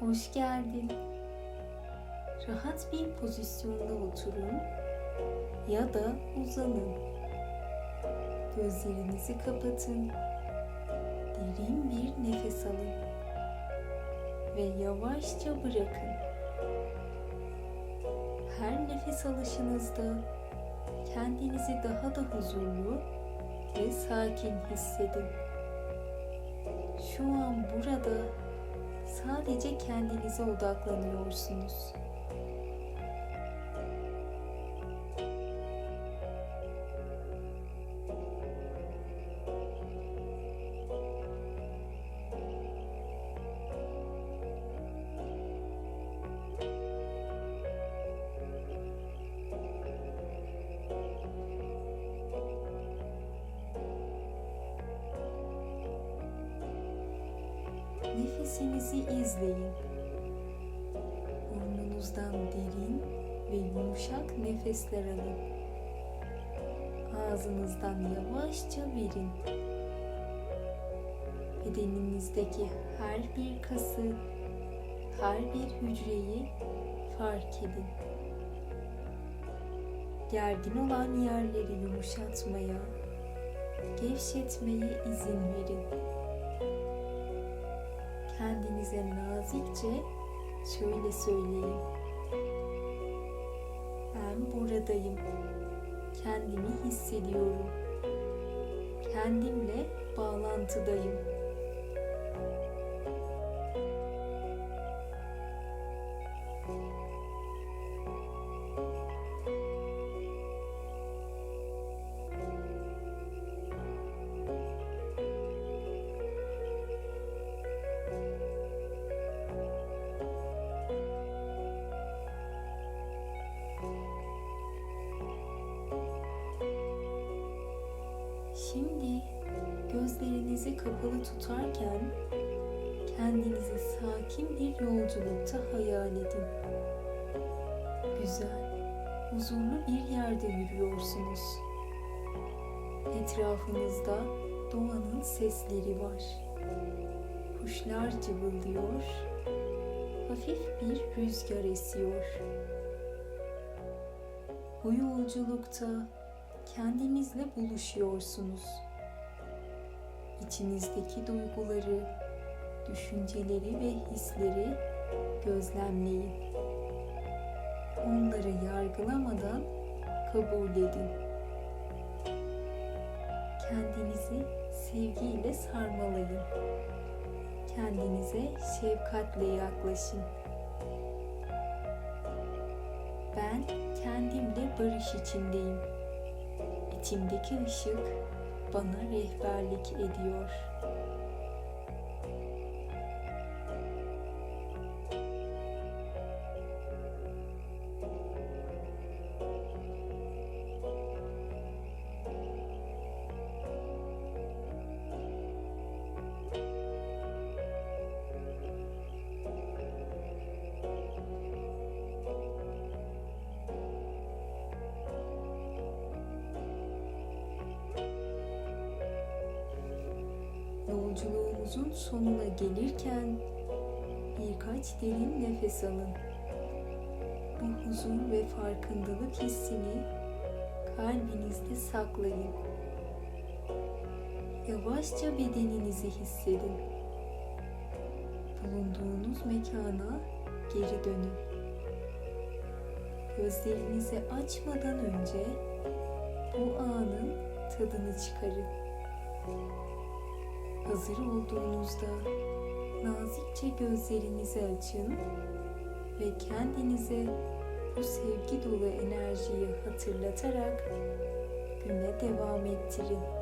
Hoş geldin. Rahat bir pozisyonda oturun ya da uzanın. Gözlerinizi kapatın. Derin bir nefes alın ve yavaşça bırakın. Her nefes alışınızda kendinizi daha da huzurlu ve sakin hissedin. Şu an burada sadece kendinize odaklanıyorsunuz. Nefesinizi izleyin. Burnunuzdan derin ve yumuşak nefesler alın. Ağzınızdan yavaşça verin. Bedeninizdeki her bir kası, her bir hücreyi fark edin. Gergin olan yerleri yumuşatmaya, gevşetmeye izin verin kendinize nazikçe şöyle söyleyin. Ben buradayım. Kendimi hissediyorum. Kendimle bağlantıdayım. Şimdi gözlerinizi kapalı tutarken kendinizi sakin bir yolculukta hayal edin. Güzel, huzurlu bir yerde yürüyorsunuz. Etrafınızda doğanın sesleri var. Kuşlar cıvıldıyor, hafif bir rüzgar esiyor. Bu yolculukta kendinizle buluşuyorsunuz. İçinizdeki duyguları, düşünceleri ve hisleri gözlemleyin. Onları yargılamadan kabul edin. Kendinizi sevgiyle sarmalayın. Kendinize şefkatle yaklaşın. Ben kendimle barış içindeyim. İçimdeki ışık bana rehberlik ediyor. Yolculuğunuzun sonuna gelirken birkaç derin nefes alın. Bu huzur ve farkındalık hissini kalbinizde saklayın. Yavaşça bedeninizi hissedin. Bulunduğunuz mekana geri dönün. Gözlerinizi açmadan önce bu anın tadını çıkarın. Hazır olduğunuzda nazikçe gözlerinizi açın ve kendinize bu sevgi dolu enerjiyi hatırlatarak güne devam ettirin.